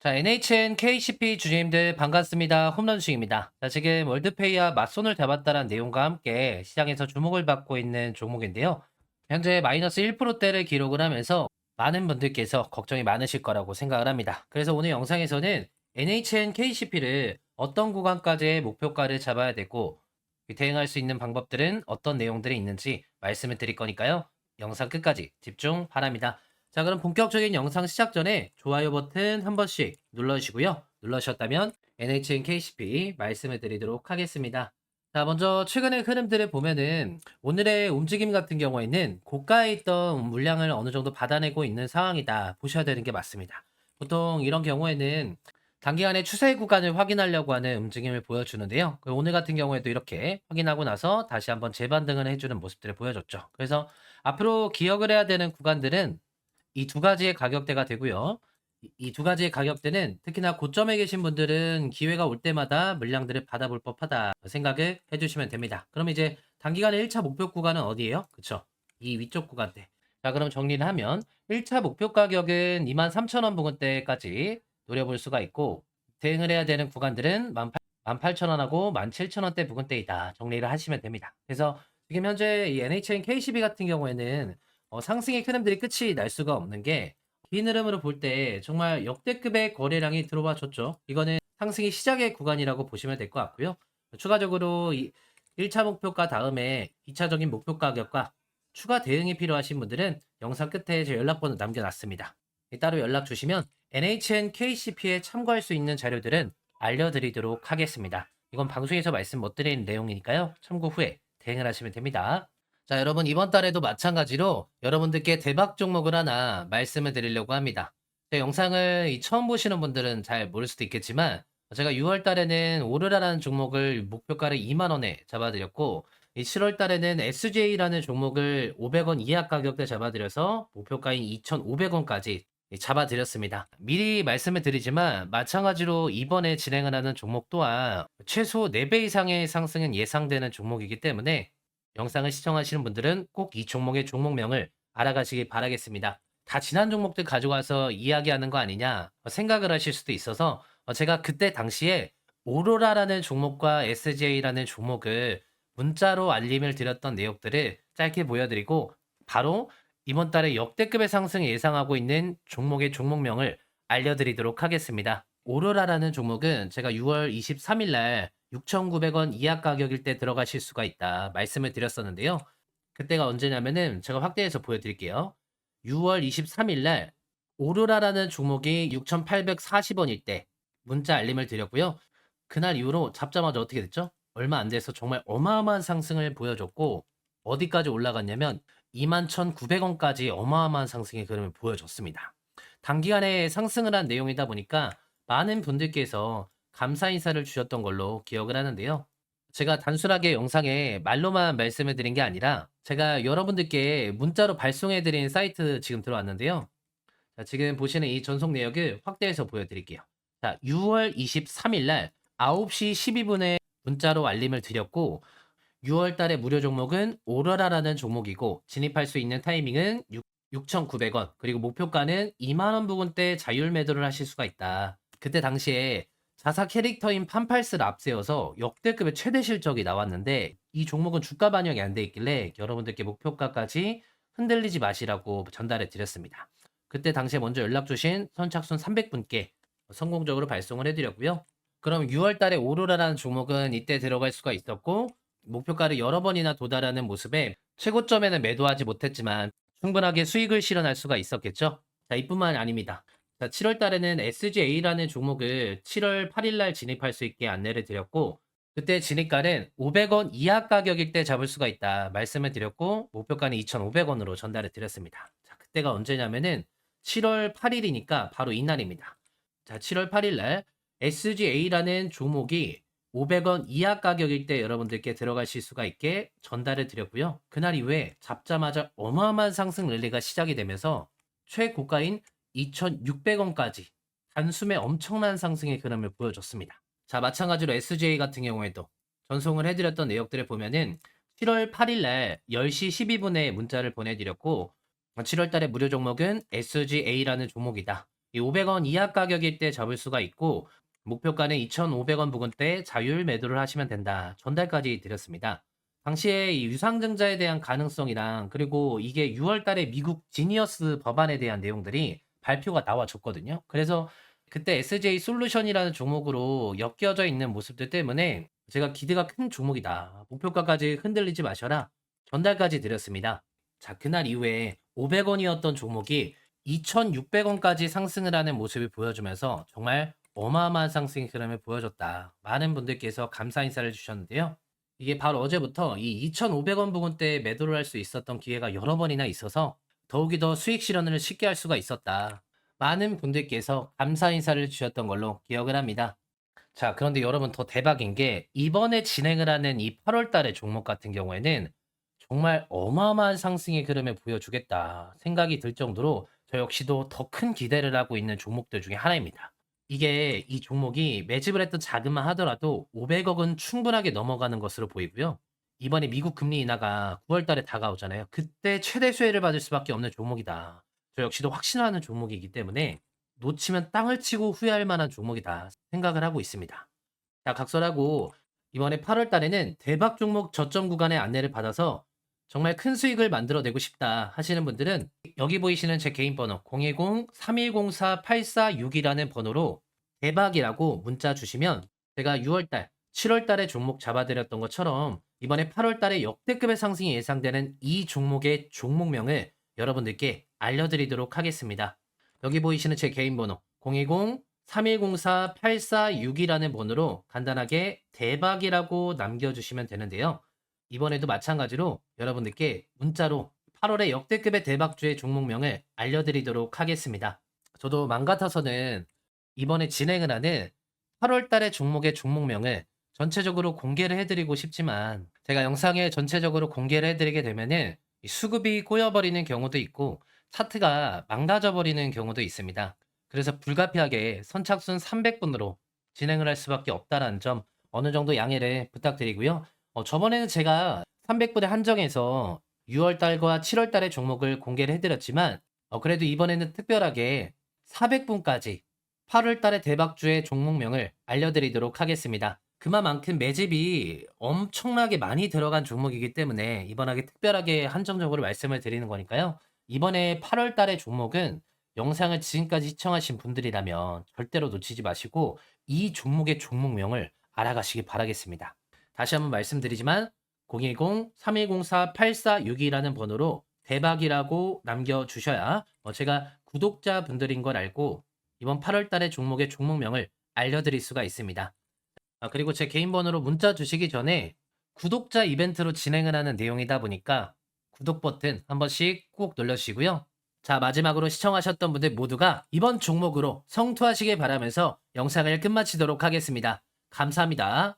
자, NHN KCP 주주님들 반갑습니다. 홈런식입니다. 자, 지금 월드페이와 맞손을 잡았다는 내용과 함께 시장에서 주목을 받고 있는 종목인데요. 현재 마이너스 1%대를 기록을 하면서 많은 분들께서 걱정이 많으실 거라고 생각을 합니다. 그래서 오늘 영상에서는 NHN KCP를 어떤 구간까지의 목표가를 잡아야 되고 대응할 수 있는 방법들은 어떤 내용들이 있는지 말씀을 드릴 거니까요. 영상 끝까지 집중 바랍니다. 자, 그럼 본격적인 영상 시작 전에 좋아요 버튼 한 번씩 눌러주시고요. 눌러주셨다면 NHN KCP 말씀을 드리도록 하겠습니다. 자, 먼저 최근의 흐름들을 보면은 오늘의 움직임 같은 경우에는 고가에 있던 물량을 어느 정도 받아내고 있는 상황이다 보셔야 되는 게 맞습니다. 보통 이런 경우에는 단기간의 추세 구간을 확인하려고 하는 움직임을 보여주는데요. 그 오늘 같은 경우에도 이렇게 확인하고 나서 다시 한번 재반등을 해주는 모습들을 보여줬죠. 그래서 앞으로 기억을 해야 되는 구간들은 이 두 가지의 가격대가 되고요. 이 두 가지의 가격대는 특히나 고점에 계신 분들은 기회가 올 때마다 물량들을 받아볼 법하다 생각을 해주시면 됩니다. 그럼 이제 단기간의 1차 목표 구간은 어디예요? 그쵸? 이 위쪽 구간대. 자, 그럼 정리를 하면 1차 목표 가격은 23,000원 부근대까지 노려볼 수가 있고 대응을 해야 되는 구간들은 18,000원하고 17,000원대 부근대이다. 정리를 하시면 됩니다. 그래서 지금 현재 이 NHN KCB 같은 경우에는 어, 상승의 흐름들이 끝이 날 수가 없는 게 긴 흐름으로 볼 때 정말 역대급의 거래량이 들어와 줬죠. 이거는 상승의 시작의 구간이라고 보시면 될 것 같고요. 추가적으로 이 1차 목표가 다음에 2차적인 목표 가격과 추가 대응이 필요하신 분들은 영상 끝에 제 연락번호 남겨놨습니다. 따로 연락 주시면 NHN KCP에 참고할 수 있는 자료들은 알려드리도록 하겠습니다. 이건 방송에서 말씀 못 드리는 내용이니까요. 참고 후에 대응을 하시면 됩니다. 자, 여러분 이번 달에도 마찬가지로 여러분들께 대박 종목을 하나 말씀을 드리려고 합니다. 제 영상을 이 처음 보시는 분들은 잘 모를 수도 있겠지만 제가 6월 달에는 오르라라는 종목을 목표가를 2만 원에 잡아드렸고 이 7월 달에는 SJ라는 종목을 500원 이하 가격대 잡아드려서 목표가인 2,500원까지 잡아드렸습니다. 미리 말씀을 드리지만 마찬가지로 이번에 진행을 하는 종목 또한 최소 4배 이상의 상승은 예상되는 종목이기 때문에 영상을 시청하시는 분들은 꼭 이 종목의 종목명을 알아가시기 바라겠습니다. 다 지난 종목들 가져와서 이야기하는 거 아니냐 생각을 하실 수도 있어서 제가 그때 당시에 오로라라는 종목과 SJ라는 종목을 문자로 알림을 드렸던 내용들을 짧게 보여드리고 바로 이번 달에 역대급의 상승을 예상하고 있는 종목의 종목명을 알려드리도록 하겠습니다. 오로라라는 종목은 제가 6월 23일 날 6,900원 이하 가격일 때 들어가실 수가 있다 말씀을 드렸었는데요. 그때가 언제냐면은 제가 확대해서 보여드릴게요. 6월 23일 날 오로라라는 종목이 6,840원일 때 문자 알림을 드렸고요. 그날 이후로 잡자마자 어떻게 됐죠? 얼마 안 돼서 정말 어마어마한 상승을 보여줬고 어디까지 올라갔냐면 21,900원까지 어마어마한 상승의 그림을 보여줬습니다. 단기간에 상승을 한 내용이다 보니까 많은 분들께서 감사 인사를 주셨던 걸로 기억을 하는데요. 제가 단순하게 영상에 말로만 말씀을 드린 게 아니라 제가 여러분들께 문자로 발송해 드린 사이트 지금 들어왔는데요. 자, 지금 보시는 이 전송 내역을 확대해서 보여드릴게요. 자, 6월 23일 날 9시 12분에 문자로 알림을 드렸고 6월 달의 무료 종목은 오러라라는 종목이고 진입할 수 있는 타이밍은 6,900원 그리고 목표가는 2만원 부근대 자율 매도를 하실 수가 있다. 그때 당시에 자사 캐릭터인 판팔스를 앞세워서 역대급의 최대 실적이 나왔는데 이 종목은 주가 반영이 안 돼 있길래 여러분들께 목표가까지 흔들리지 마시라고 전달해 드렸습니다. 그때 당시에 먼저 연락 주신 선착순 300분께 성공적으로 발송을 해드렸고요. 그럼 6월 달에 오로라라는 종목은 이때 들어갈 수가 있었고 목표가를 여러 번이나 도달하는 모습에 최고점에는 매도하지 못했지만 충분하게 수익을 실현할 수가 있었겠죠. 자, 이뿐만 아닙니다. 자, 7월 달에는 SGA라는 종목을 7월 8일 날 진입할 수 있게 안내를 드렸고 그때 진입가는 500원 이하 가격일 때 잡을 수가 있다 말씀을 드렸고 목표가는 2,500원으로 전달을 드렸습니다. 자, 그때가 언제냐면은 7월 8일이니까 바로 이날입니다. 자, 7월 8일 날 SGA라는 종목이 500원 이하 가격일 때 여러분들께 들어가실 수가 있게 전달을 드렸고요. 그날 이후에 잡자마자 어마어마한 상승 랠리가 시작이 되면서 최고가인 2,600원까지 단숨에 엄청난 상승의 그림을 보여줬습니다. 자, 마찬가지로 SJ 같은 경우에도 전송을 해드렸던 내역들을 보면은 7월 8일 날 10시 12분에 문자를 보내드렸고 7월 달에 무료 종목은 SGA라는 종목이다. 이 500원 이하 가격일 때 잡을 수가 있고 목표가는 2,500원 부근대 자율 매도를 하시면 된다. 전달까지 드렸습니다. 당시에 이 유상증자에 대한 가능성이랑 그리고 이게 6월 달에 미국 지니어스 법안에 대한 내용들이 발표가 나와줬거든요. 그래서 그때 SJ 솔루션이라는 종목으로 엮여져 있는 모습들 때문에 제가 기대가 큰 종목이다. 목표가까지 흔들리지 마셔라. 전달까지 드렸습니다. 자, 그날 이후에 500원이었던 종목이 2,600원까지 상승을 하는 모습을 보여주면서 정말 어마어마한 상승의 흐름을 보여줬다. 많은 분들께서 감사 인사를 주셨는데요. 이게 바로 어제부터 이 2,500원 부근대에 매도를 할 수 있었던 기회가 여러 번이나 있어서 더욱이 더 수익 실현을 쉽게 할 수가 있었다. 많은 분들께서 감사 인사를 주셨던 걸로 기억을 합니다. 자, 그런데 여러분 더 대박인 게 이번에 진행을 하는 이 8월 달의 종목 같은 경우에는 정말 어마어마한 상승의 흐름을 보여주겠다 생각이 들 정도로 저 역시도 더 큰 기대를 하고 있는 종목들 중에 하나입니다. 이게 이 종목이 매집을 했던 자금만 하더라도 500억은 충분하게 넘어가는 것으로 보이고요. 이번에 미국 금리 인하가 9월 달에 다가오잖아요. 그때 최대 수혜를 받을 수밖에 없는 종목이다. 저 역시도 확신하는 종목이기 때문에 놓치면 땅을 치고 후회할 만한 종목이다 생각을 하고 있습니다. 자, 각설하고 이번에 8월 달에는 대박 종목 저점 구간의 안내를 받아서 정말 큰 수익을 만들어내고 싶다 하시는 분들은 여기 보이시는 제 개인 번호 010-3104-8462라는 번호로 대박이라고 문자 주시면 제가 6월달, 7월달에 종목 잡아드렸던 것처럼 이번에 8월 달에 역대급의 상승이 예상되는 이 종목의 종목명을 여러분들께 알려드리도록 하겠습니다. 여기 보이시는 제 개인 번호 010-3104-8462라는 번호로 간단하게 대박이라고 남겨주시면 되는데요. 이번에도 마찬가지로 여러분들께 문자로 8월의 역대급의 대박주의 종목명을 알려드리도록 하겠습니다. 저도 맘 같아서는 이번에 진행을 하는 8월 달의 종목의 종목명을 전체적으로 공개를 해드리고 싶지만 제가 영상에 전체적으로 공개를 해드리게 되면은 이 수급이 꼬여버리는 경우도 있고 차트가 망가져 버리는 경우도 있습니다. 그래서 불가피하게 선착순 300분으로 진행을 할 수밖에 없다라는 점 어느 정도 양해를 부탁드리고요. 어, 저번에는 제가 300분에 한정해서 6월 달과 7월 달의 종목을 공개를 해드렸지만 어, 그래도 이번에는 특별하게 400분까지 8월 달의 대박주의 종목명을 알려드리도록 하겠습니다. 그만큼 매집이 엄청나게 많이 들어간 종목이기 때문에 이번에 특별하게 한정적으로 말씀을 드리는 거니까요. 이번에 8월 달의 종목은 영상을 지금까지 시청하신 분들이라면 절대로 놓치지 마시고 이 종목의 종목명을 알아가시기 바라겠습니다. 다시 한번 말씀드리지만 010-3104-8462라는 번호로 대박이라고 남겨주셔야 어, 제가 구독자분들인 걸 알고 이번 8월 달의 종목의 종목명을 알려드릴 수가 있습니다. 아, 그리고 제 개인 번호로 문자 주시기 전에 구독자 이벤트로 진행을 하는 내용이다 보니까 구독 버튼 한 번씩 꼭 눌러주시고요. 자, 마지막으로 시청하셨던 분들 모두가 이번 종목으로 성투하시길 바라면서 영상을 끝마치도록 하겠습니다. 감사합니다.